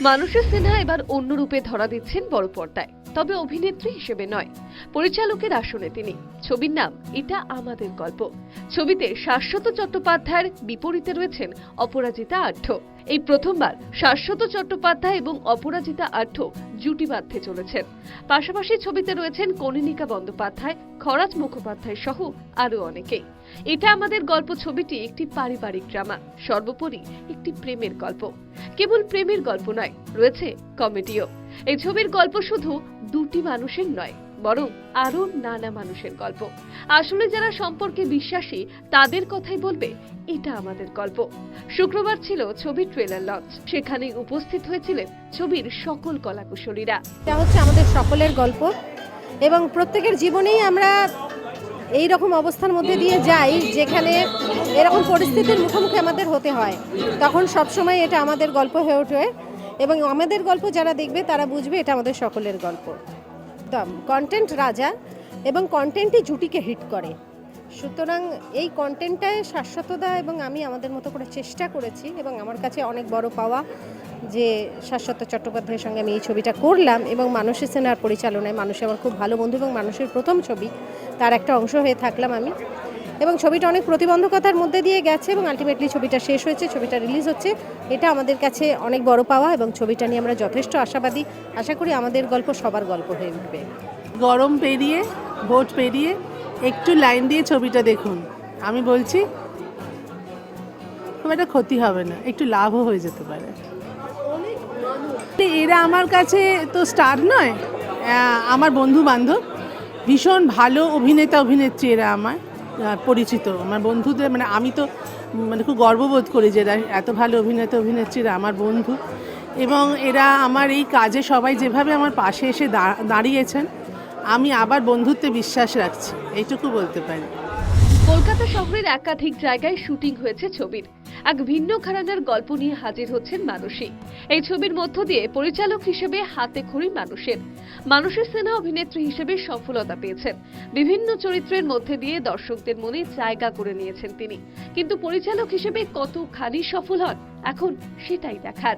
মানুষের সিনহা এবার অন্য রূপে ধরা দিচ্ছেন বড় পর্দায়। তবে অভিনেত্রী হিসেবে নয়, পরিচালকের আসনে তিনি। ছবির নাম, এটা আমাদের গল্প। ছবিতে শাশ্বত চট্টোপাধ্যায়ের বিপরীতে রয়েছেন অপরাজিতা আঢ্য। এই প্রথমবার শাশ্বত চট্টোপাধ্যায় এবং অপরাজিতা আঢ্য জুটি বাঁধতে চলেছেন। পাশাপাশি ছবিতে রয়েছেন কনিনিকা বন্দ্যোপাধ্যায় খরাজ মুখোপাধ্যায় সহ আরও অনেকেই। এটা আমাদের গল্প ছবিটি একটি পারিবারিক ড্রামা, সর্বোপরি একটি প্রেমের গল্প। কেবল প্রেমের গল্প নয়, রয়েছে কমেডিও। এই ছবির গল্প শুধু দুটি মানুষের নয়, বরং আরও নানা মানুষের গল্প। আসলে যারা সম্পর্কে বিশ্বাসী, তাদের কথাই বলবে, এটা আমাদের গল্প। শুক্রবার ছিল ছবির ট্রেলার লঞ্চ। সেখানে উপস্থিত হয়েছিলেন ছবির সকল কলাকুশলীরা। এটা হচ্ছে আমাদের সকলের গল্প। এবং প্রত্যেকের জীবনেই আমরা এই রকম অবস্থার মধ্যে দিয়ে যাই, যেখানে এরকম পরিস্থিতির মুখোমুখি আমাদের হতে হয়। তখন সবসময় এটা আমাদের গল্প হয়ে ওঠে এবং আমাদের গল্প যারা দেখবে, তারা বুঝবে এটা আমাদের সকলের গল্প। তো কন্টেন্ট রাজা এবং কন্টেন্টই জুটিকে হিট করে। সুতরাং এই কন্টেন্টটায় শাশ্বতদা এবং আমি আমাদের মতো করে চেষ্টা করেছি এবং আমার কাছে অনেক বড় পাওয়া যে শাশ্বত চট্টোপাধ্যায়ের সঙ্গে আমি এই ছবিটা করলাম এবং মানুষের সেনার পরিচালনায় মানুষ আমার খুব ভালো বন্ধু এবং মানুষের প্রথম ছবি, তার একটা অংশ হয়ে থাকলাম আমি। এবং ছবিটা অনেক প্রতিবন্ধকতার মধ্যে দিয়ে গেছে এবং আলটিমেটলি ছবিটা শেষ হয়েছে, ছবিটা রিলিজ হচ্ছে। এটা আমাদের কাছে অনেক বড় পাওয়া এবং ছবিটা নিয়ে আমরা যথেষ্ট আশাবাদী। আশা করি আমাদের গল্প সবার গল্প হয়ে উঠবে। গরম পেরিয়ে, ভোট পেরিয়ে একটু লাইন দিয়ে ছবিটা দেখুন। আমি বলছি, খুব একটা ক্ষতি হবে না, একটু লাভও হয়ে যেতে পারে। এরা আমার কাছে তো স্টার নয় আমার বন্ধু বান্ধব ভীষণ ভালো অভিনেতা, অভিনেত্রী এরা আমার পরিচিত। আমার বন্ধুদের মানে আমি তো মানে খুব গর্ববোধ করি যে এরা এত ভালো অভিনেতা, অভিনেত্রীরা আমার বন্ধু। এবং এরা আমার এই কাজে সবাই যেভাবে আমার পাশে এসে দাঁড়িয়েছেন আমি আবার বন্ধুত্বে বিশ্বাস রাখছি, এইটুকু বলতে পারি। কলকাতা শহরের একাধিক জায়গায় শুটিং হয়েছে ছবির। এক ভিন্ন ঘরানার গল্প নিয়ে হাজির হচ্ছেন মানুষই এই ছবির মধ্য দিয়ে পরিচালক হিসেবে হাতে খড়ি মানুষের মানুষের সেনা অভিনেত্রী হিসেবে সফলতা পেয়েছেন। বিভিন্ন চরিত্রের মধ্যে দিয়ে দর্শকদের মনে জায়গা করে নিয়েছেন তিনি। কিন্তু পরিচালক হিসেবে কতখানি সফল হন, এখন সেটাই দেখার।